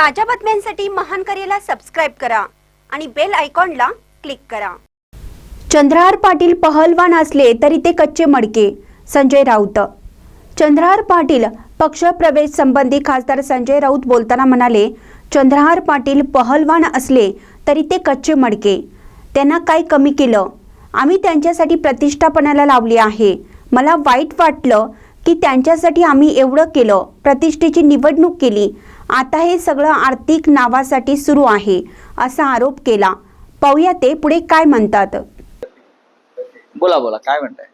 ताज्या बातम्यांसाठी महान करेला सबस्क्राईब करा आणि बेल आयकॉनला क्लिक करा. चंद्रहार पाटील पहलवान असले तरी ते कच्चे मडके संजय राऊत. चंद्रहार पाटील पक्षप्रवेश संबंधी खासदार संजय राऊत बोलताना म्हणाले चंद्रहार पाटील पहलवान असले तरी ते कच्चे मडके. त्यांना काय कमी केलं? आम्ही त्यांच्यासाठी प्रतिष्ठापनाला लावली आहे. मला वाईट वाटलं की त्यांच्यासाठी आम्ही एवढं केलं प्रतिष्ठेची निवडणूक केली आता हे सगळं आर्थिक नावासाठी सुरू आहे असा आरोप केला. पाहूया ते पुढे काय म्हणतात. बोला बोला काय म्हणताय?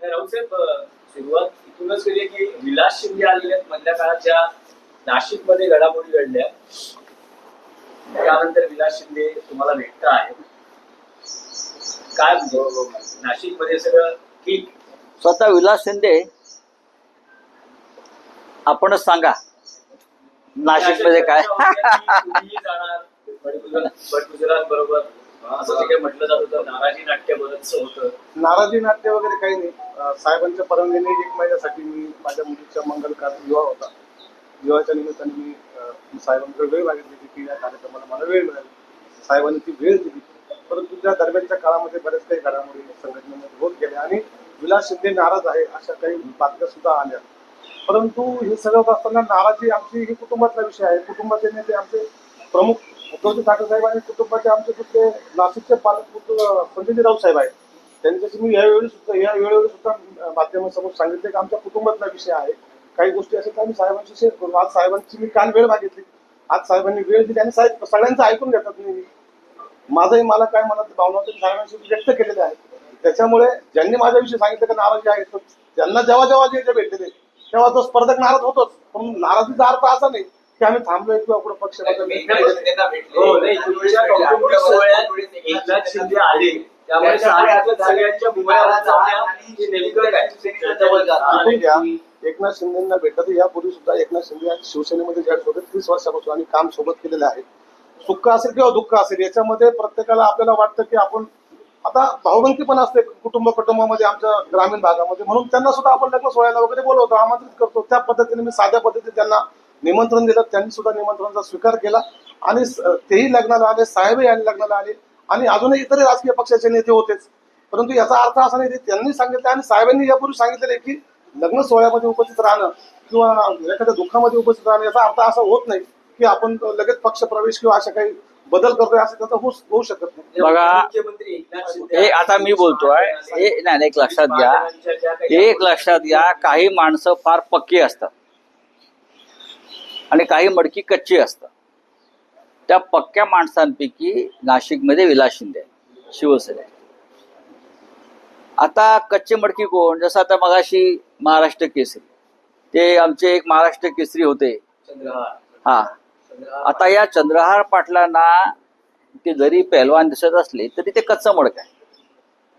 सुरुवात इथूनच केली की विलास शिंदे आलेले आहेत. मधल्या काळात ज्या नाशिकमध्ये घडामोडी घडल्या त्यानंतर विलास शिंदे तुम्हाला भेटत आहे काय नाशिकमध्ये सगळं ठीक? स्वतः विलास शिंदे आपणच सांगा. नाशिकमध्ये काय? बरोबर असं जे काही म्हटलं जात होतं नाराजी नाट्य होतं नाराजी नाट्य वगैरे काही नाही. साहेबांच्या परवानगीने एक महिन्यासाठी मी माझ्या मुलीच्या मंगल कार्य विवाह होता. विवाहाच्या निमित्ताने मी साहेबांकडे वेळ मागितली होती की या कार्यक्रमाला मला वेळ मिळाली. साहेबांनी ती वेळ दिली. परंतु त्या दरम्यानच्या काळामध्ये बरेच काही घडामोडी संघटनेमध्ये होत गेल्या आणि विलास शिंदे नाराज आहे अशा काही बातम्या सुद्धा आल्या. परंतु हे सगळं होत असताना नाराजी आमची ही कुटुंबातला विषय आहे. कुटुंबाचे नेते आमचे प्रमुख उद्धवजी ठाकरे साहेब आणि कुटुंबाचे आमचे कुठले नाशिकचे पालकपुत्र संजय राऊत साहेब आहेत. त्यांच्याशी मी यावेळी सुद्धा या वेळेवर सुद्धा माध्यमांसमोर माध्यमासमोर सांगितले की आमच्या कुटुंबातला विषय आहे. काही गोष्टी असेल तर आम्ही साहेबांशी शेअर करू. आज साहेबांची मी काल वेळ मागितली. आज साहेबांनी वेळ दिली आणि साहेब सगळ्यांचं ऐकून घेतात नेहमी. माझंही मला काय मनात भावना होती साहेबांशी व्यक्त केलेले आहेत. त्याच्यामुळे ज्यांनी माझ्याविषयी सांगितलं का नाराजी आहे तर जेव्हा जेव्हा जे जे भेटले तेव्हा तो स्पर्धक नाराज होतोच. पण नाराजीचा अर्थ असा नाही की आम्ही थांबलोय किंवा पुढे पक्ष हो एकनाथ शिंदे आले त्यामुळे सगळ्यांच्या मुंबईला हे एकनाथ शिंदेना भेटत यापूर्वी सुद्धा एकनाथ शिंदे आज शिवसेनेमध्ये ज्या होते तीस वर्षापासून आम्ही काम सोबत केलेलं आहे. सुख असेल किंवा दुःख असेल याच्यामध्ये प्रत्येकाला आपल्याला वाटतं की आपण आता भावबंदी पण असते कुटुंब कुटुंबामध्ये आमच्या ग्रामीण भागामध्ये. म्हणून त्यांना सुद्धा आपण लग्न सोहळ्याला वगैरे बोलवतो आमंत्रित करतो. त्या पद्धतीने मी साध्या पद्धतीने त्यांना निमंत्रण दिलं त्यांनी सुद्धा निमंत्रणाचा स्वीकार केला. आणि तेही लग्नाला आले साहेबही आले लग्नाला आले. आणि अजूनही इतरही राजकीय पक्षाचे नेते होतेच. परंतु याचा अर्थ असा नाही की त्यांनी सांगितलं आणि साहेबांनी यापूर्वी सांगितलेलं की लग्न सोहळ्यामध्ये उपस्थित राहणं किंवा एखाद्या दुःखामध्ये उपस्थित राहणं याचा अर्थ असा होत नाही की आपण लगेच पक्ष प्रवेश किंवा अशा काही बदल करतोय असं त्याचा होऊ शकत नाही. बघा, हे आता मी बोलतोय हे नाही एक लक्षात घ्या. एक लक्षात घ्या काही माणसं फार पक्की असतात. आणि काही मडकी कच्ची असतात. त्या पक्क्या माणसांपैकी नाशिकमध्ये विलास शिंदे शिवसेना. आता कच्चे मडकी कोण? जसं आता मगाशी महाराष्ट्र केसरी. ते आमचे एक महाराष्ट्र केसरी होते. हा. आता या चंद्रहार पाटलांना ते जरी पहलवान दिसत असले तरी ते कच्चा मडक आहे.